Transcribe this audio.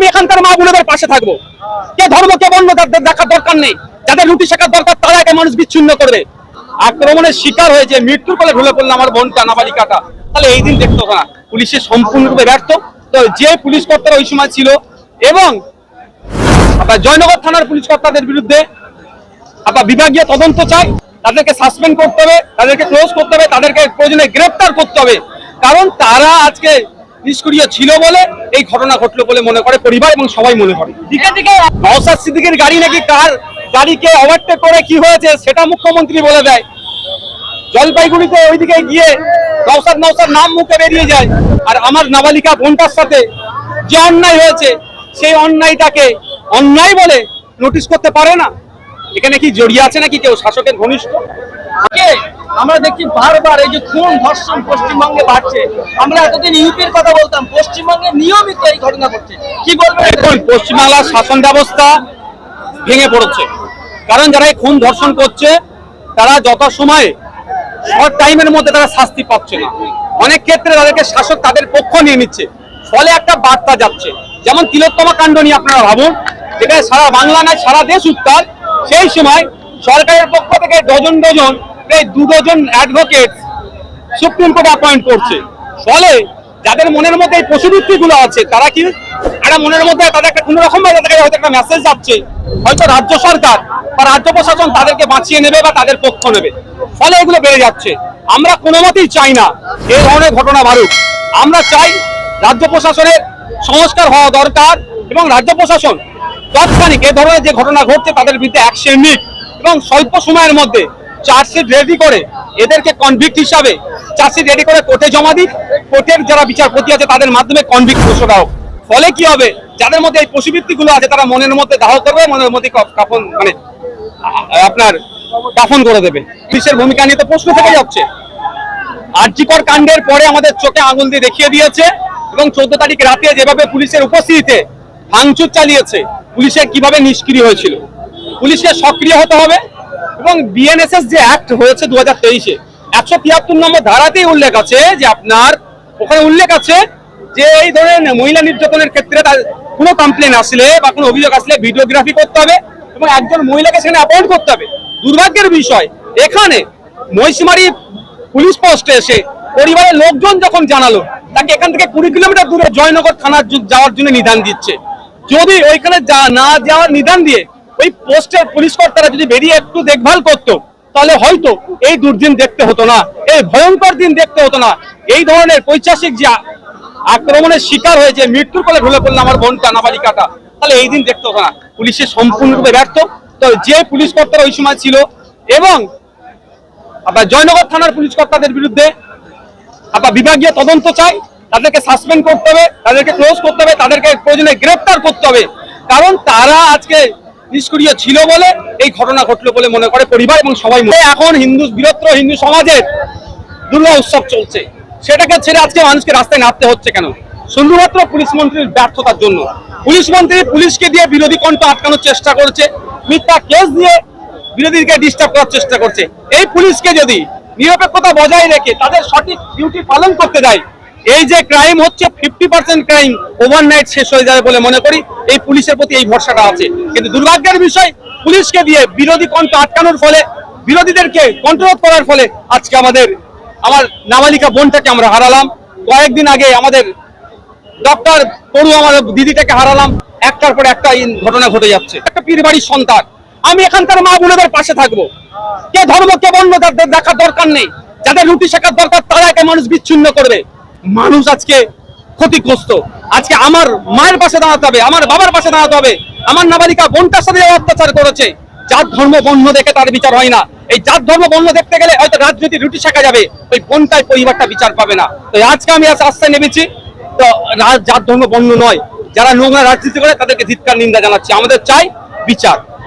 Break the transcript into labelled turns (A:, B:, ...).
A: আমি এখানকার মা বোনেদের পাশে থাকব। কে ধর্ম কে বর্ণ তাদের দেখার দরকার নেই। যাদের রুটি শেখার দরকার তারাকে মানুষ বিচ্ছিন্ন করবে। আক্রমণের শিকার হয়েছে মৃত্যুর কোলে ঢলে পড়ল আমার বোনটা নাবালিকাটা তাহলে এই দিন দেখতো না। পুলিশের সম্পূর্ণরূপে ব্যর্থ। তো যে পুলিশ কর্তারা ওই সময় ছিল, এবং আপনার জয়নগর থানার পুলিশ কর্তাদের বিরুদ্ধে আপনার বিভাগীয় তদন্ত চাই। তাদেরকে সাসপেন্ড করতে হবে, তাদেরকে ক্লোজ করতে হবে, তাদেরকে প্রয়োজনে গ্রেপ্তার করতে হবে। কারণ তারা আজকে নিষ্ক্রিয় ছিল বলে এই ঘটনা ঘটলো বলে মনে করে পরিবার এবং সবাই মনে করে। নওসাদ সিদ্দিকের গাড়ি নাকি কার গাড়িকে ওভারটেক করে কি হয়েছে সেটা মুখ্যমন্ত্রী বলে দেয়। জলপাইগুড়িতে ওইদিকে গিয়ে নওসাদ নওসাদ নাম মুখে বেরিয়ে যায় আর আমার নাবালিকা বোনটার সাথে যে অন্যায় হয়েছে সেই অন্যায়টাকে অন্যায় বলে নোটিশ করতে পারে না। এখানে কি জড়িয়ে আছে নাকি কেউ? শাসকের ঘনিষ্ঠ?
B: আমরা দেখছি বারবার এই যে খুন, ধর্ষণ পশ্চিমবঙ্গে বাড়ছে। আমরা এতদিন ইউপির কথা বলতাম, পশ্চিমবঙ্গে নিয়মিত এই ঘটনা ঘটছে। কি বলবেন? এটা?
A: দেখুন, পশ্চিমবাংলার শাসন ব্যবস্থা ভেঙে পড়েছে। কারণ যারা এই খুন, ধর্ষণ করছে, তারা যত সময় শর্ট টাইমের মধ্যে তারা শাস্তি পাচ্ছে না। অনেক ক্ষেত্রে তাদেরকে শাসক তাদের পক্ষ নিয়ে নিচ্ছে। ফলে একটা বার্তা যাচ্ছে। যেমন তিলোত্তমা কাণ্ড নিয়ে আপনারা ভাবুন যেটা সারা বাংলা নয়, সারা দেশ উত্তাল, সেই সময় সরকারের পক্ষ থেকে ডজন ডজন প্রায় দু dozen advocate supreme court appoint করছে। ফলে যাদের মনের মধ্যে এই পশুবৃত্তি গুলো আছে, তারা কি একটা মনের মধ্যে তাদের একটা কোনো রকম ভাবে তাদের হয়তো একটা মেসেজ যাচ্ছে, হয়তো রাজ্য সরকার বা রাজ্য প্রশাসন তাদেরকে বাঁচিয়ে নেবে বা তাদের পক্ষ নেবে। ফলে এগুলো বেড়ে যাচ্ছে। আমরা কোনো মতেই চাই না এই ধরনের ঘটনা বাড়ুক। আমরা চাই রাজ্য প্রশাসনের সংস্কার হওয়া দরকার এবং রাজ্য প্রশাসন তৎক্ষণিক এ ধরনের যে ঘটনা ঘটছে তাদের বিরুদ্ধে অ্যাকশন নিক। এবং স্বল্প সময়ের মধ্যে চার্জশিট রেডি করে এদেরকে কনভিক্ট হিসাবে চার্জশিট রেডি করে কোর্টে জমা দিক। কোর্টের যারা বিচারপতি আছে, তাদের মাধ্যমে কনভিক্ট ঘোষণা হোক ফলে কি হবে? যাদের মধ্যে এই পশুবৃত্তি গুলো আছে, তারা মনের মধ্যে দাহ করবে, মনের মধ্যে কাফন মানে আপনার কাফন করে দেবে। পুলিশের ভূমিকা নিয়ে তো প্রশ্ন থেকে যাচ্ছে। আর্যিকর কাণ্ডের পরে আমাদের চোখে আঙুল দিয়ে দেখিয়ে দিয়েছে এবং চোদ্দ তারিখ রাতে যেভাবে পুলিশের উপস্থিতিতে ভাঙচুর চালিয়েছে, পুলিশের কীভাবে নিষ্ক্রিয় হয়েছিল। পুলিশকে সক্রিয় হতে হবে। এবং বিএনএসএস যে অ্যাক্ট হয়েছে দু হাজার তেইশে, একশো তিয়াত্তর নম্বর ধারাতেই উল্লেখ আছে যে আপনার, ওখানে উল্লেখ আছে যে এই ধরনের মহিলা নির্যাতনের ক্ষেত্রে তার কোনো কমপ্লেন আসলে বা কোনো অভিযোগ আসলে ভিডিওগ্রাফি করতে হবে এবং একজন মহিলাকে সেখানে অ্যাপয়েন্ট করতে হবে। দুর্ভাগ্যের বিষয়, এখানে মহিষমারি পুলিশ পোস্টে এসে পরিবারের লোকজন যখন জানালো, তাকে এখান থেকে কুড়ি কিলোমিটার দূরে জয়নগর থানার যাওয়ার জন্য নিদান দিচ্ছে। যদি ওইখানে না যাওয়ার নিদান দিয়ে ওই পোস্টের পুলিশ কর্তারা যদি বেরিয়ে একটু দেখভাল করতো, তাহলে হয়তো এই দুর্দিন দেখতে হতো না, এই ভয়ঙ্কর দিন দেখতে হতো না। এই ধরনের পৈশাসিক যে আক্রমণের শিকার হয়েছে মৃত্যুর কোলে ঢলে পড়ল আমার বোনটা নাবালিকাটা তাহলে এই দিন দেখতে হতো না। পুলিশের সম্পূর্ণরূপে ব্যর্থ। তো যে পুলিশ কর্তারা ওই সময় ছিল এবং আপনার জয়নগর থানার পুলিশ কর্তাদের বিরুদ্ধে আপনার বিভাগীয় তদন্ত চাই, তাদেরকে সাসপেন্ড করতে হবে, তাদেরকে ক্লোজ করতে হবে, তাদেরকে প্রয়োজনে গ্রেপ্তার করতে হবে। কারণ তারা আজকে নিষ্ক্রিয় ছিল বলে এই ঘটনা ঘটলো বলে মনে করে পরিবার এবং সবাই এখন হিন্দু, বৃহত্তর হিন্দু সমাজের দুর্গা উৎসব চলছে। সেটাকে ছেড়ে আজকে মানুষকে রাস্তায় নামতে হচ্ছে কেন? শুধুমাত্র পুলিশ মন্ত্রীর ব্যর্থতার জন্য। পুলিশ মন্ত্রী পুলিশকে দিয়ে বিরোধী কণ্ঠ আটকানোর চেষ্টা করছে। মিথ্যা কেস দিয়ে বিরোধীকে ডিস্টার্ব করার চেষ্টা করছে। এই পুলিশকে যদি নিরপেক্ষতা বজায় রেখে তাদের সঠিক ডিউটি পালন করতে দেয় এই যে ক্রাইম হচ্ছে ফিফটি পার্সেন্ট ক্রাইম ওভারনাইট শেষ হয়ে যাবে বলে মনে করি। এই পুলিশের প্রতি এই ভরসাটা আছে। কিন্তু দুর্ভাগ্যের বিষয়, পুলিশকে দিয়ে বিরোধী কণ্ঠ আটকানোর ফলে, বিরোধীদেরকে কন্ট্রোল করার ফলে আজকে আমাদের, আমার নাবালিকা বোনটাকে আমরা হারালাম। কয়েকদিন আগে আমাদের ডক্টর পড়ু আমার দিদিটাকে হারালাম। একটার পর একটা ঘটনা ঘটে যাচ্ছে। একটা পীর বাড়ির সন্তান। আমি এখানকার মা বোনেদের পাশে থাকব। কে ধর্ম, কে তাদের দেখার দরকার নেই। যাদের রুটি শেখার দরকার তারাকে মানুষ বিচ্ছিন্ন করবে। মানুষ আজকে ক্ষতিগ্রস্ত। আজকে আমার মায়ের পাশে দাঁড়াতে হবে, আমার বাবার পাশে দাঁড়াতে হবে। আমার নাবালিকা বোনটার সাথে অত্যাচার করেছে। জাত, ধর্ম, বর্ণ দেখে তার বিচার হয় না। এই জাত, ধর্ম, বর্ণ দেখতে গেলে হয়তো রাজনীতি রুটি শেখা যাবে। ওই বোনটাই পরিবারটা বিচার পাবে না। তো আজকে আমি আজ আস্থায় নেমেছি। তো রা- জাত, ধর্ম, বর্ণ নয়। যারা নোংরা রাজনীতি করে তাদেরকে ধিৎকার নিন্দা জানাচ্ছি। আমাদের চাই বিচার।